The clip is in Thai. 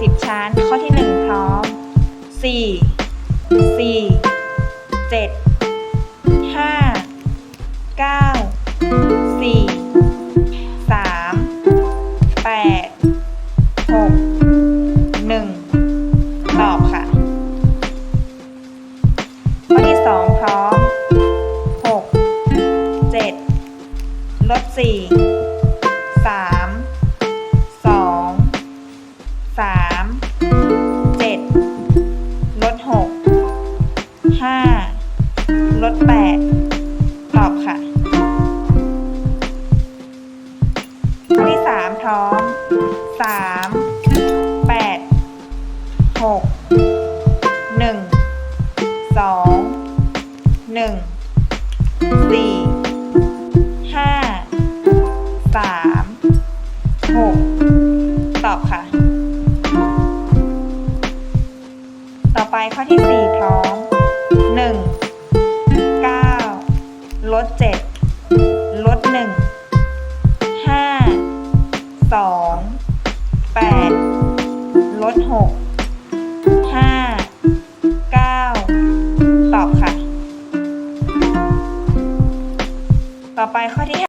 10 ชั้น ข้อที่ 1 พร้อม 4 4 7 5 9 4 3 8 6 1 ตอบค่ะ ข้อที่ 2 พร้อม 6 7 ลบ 4 3 ลดแปดตอบค่ะข้อที่สามพร้อมสามแปดหกหนึ่งสองหนึ่งสี่ห้าสามหกตอบค่ะ ต่อไปข้อที่สี่พร้อมหนึ่ง ดเจ็ดลดหนึ่งห้าสองแปดลดหกห้าเก้าตอบค่ะ ต่อไปข้อที่